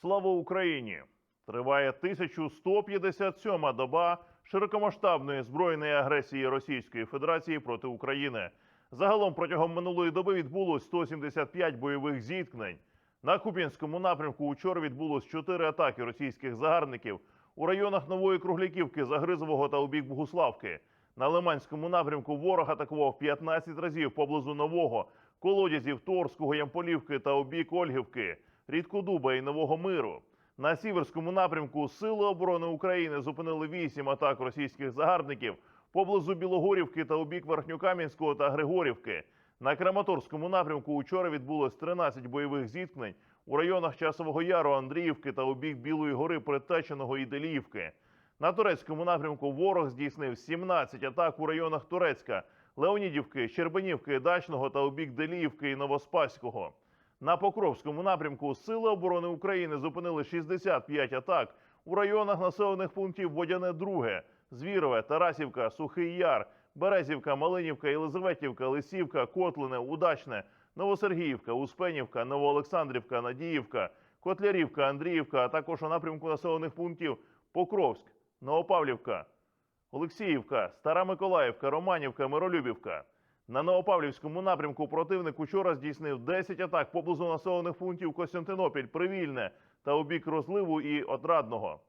Слава Україні! Триває 1157-ма доба широкомасштабної збройної агресії Російської Федерації проти України. Загалом протягом минулої доби відбулось 175 бойових зіткнень. На Куп'янському напрямку учора відбулось 4 атаки російських загарбників у районах Нової Кругляківки, Загризового та у бік Богуславки. На Лиманському напрямку ворог атакував 15 разів поблизу Нового, колодязів Торського, Ямполівки та у бік Ольгівки, Рідкодуба і Нового Миру. На сіверському напрямку Сили оборони України зупинили 8 атак російських загарбників поблизу Білогорівки та у бік Верхньокам'янського та Григорівки. На Краматорському напрямку учора відбулось 13 бойових зіткнень у районах Часового Яру, Андріївки та у бік Білої гори, Притеченого і Деліївки. На турецькому напрямку ворог здійснив 17 атак у районах Турецька, Леонідівки, Щербинівки, Дачного та у бік Деліївки і Новоспаського. На Покровському напрямку Сили оборони України зупинили 65 атак у районах населених пунктів Водяне Друге, Звірове, Тарасівка, Сухий Яр, Березівка, Малинівка, Єлизаветівка, Лисівка, Котлине, Удачне, Новосергіївка, Успенівка, Новоолександрівка, Надіївка, Котлярівка, Андріївка, а також у напрямку населених пунктів Покровськ, Новопавлівка, Олексіївка, Стара Миколаївка, Романівка, Миролюбівка. На Новопавлівському напрямку противник учора здійснив 10 атак поблизу населених пунктів Костянтинопіль, Привільне та у бік розливу і Отрадного.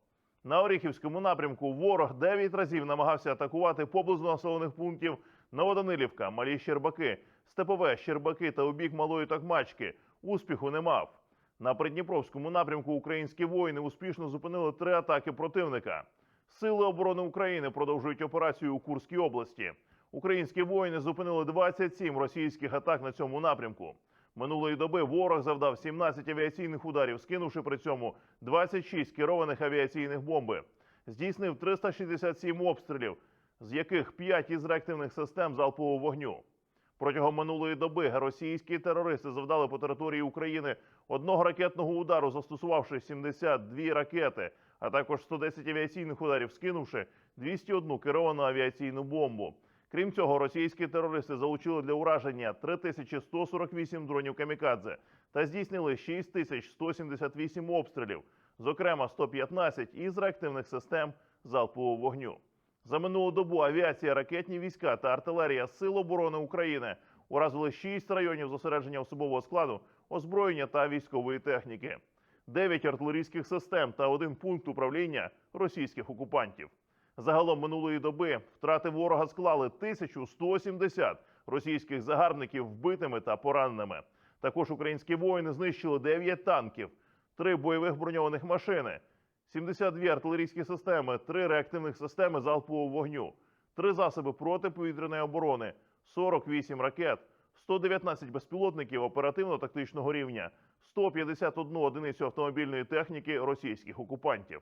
На Оріхівському напрямку ворог 9 разів намагався атакувати поблизу населених пунктів Новоданилівка, Малі Щербаки, Степове, Щербаки та у бік Малої Токмачки. Успіху не мав. На Придніпровському напрямку українські воїни успішно зупинили три атаки противника. Сили оборони України продовжують операцію у Курській області. Українські воїни зупинили 27 російських атак на цьому напрямку. Минулої доби ворог завдав 17 авіаційних ударів, скинувши при цьому 26 керованих авіаційних бомби. Здійснив 367 обстрілів, з яких 5 із реактивних систем залпового вогню. Протягом минулої доби російські терористи завдали по території України одного ракетного удару, застосувавши 72 ракети, а також 110 авіаційних ударів, скинувши 201 керовану авіаційну бомбу. Крім цього, російські терористи залучили для ураження 3148 дронів камікадзе та здійснили 6178 обстрілів, зокрема 115 із реактивних систем залпового вогню. За минулу добу авіація, ракетні війська та артилерія Сил оборони України уразили 6 районів зосередження особового складу, озброєння та військової техніки, 9 артилерійських систем та один пункт управління російських окупантів. Загалом минулої доби втрати ворога склали 1170 російських загарбників вбитими та пораненими. Також українські воїни знищили 9 танків, 3 бойових броньованих машини, 72 артилерійські системи, 3 реактивних системи залпового вогню, 3 засоби протиповітряної оборони, 48 ракет, 119 безпілотників оперативно-тактичного рівня, 151 одиницю автомобільної техніки російських окупантів.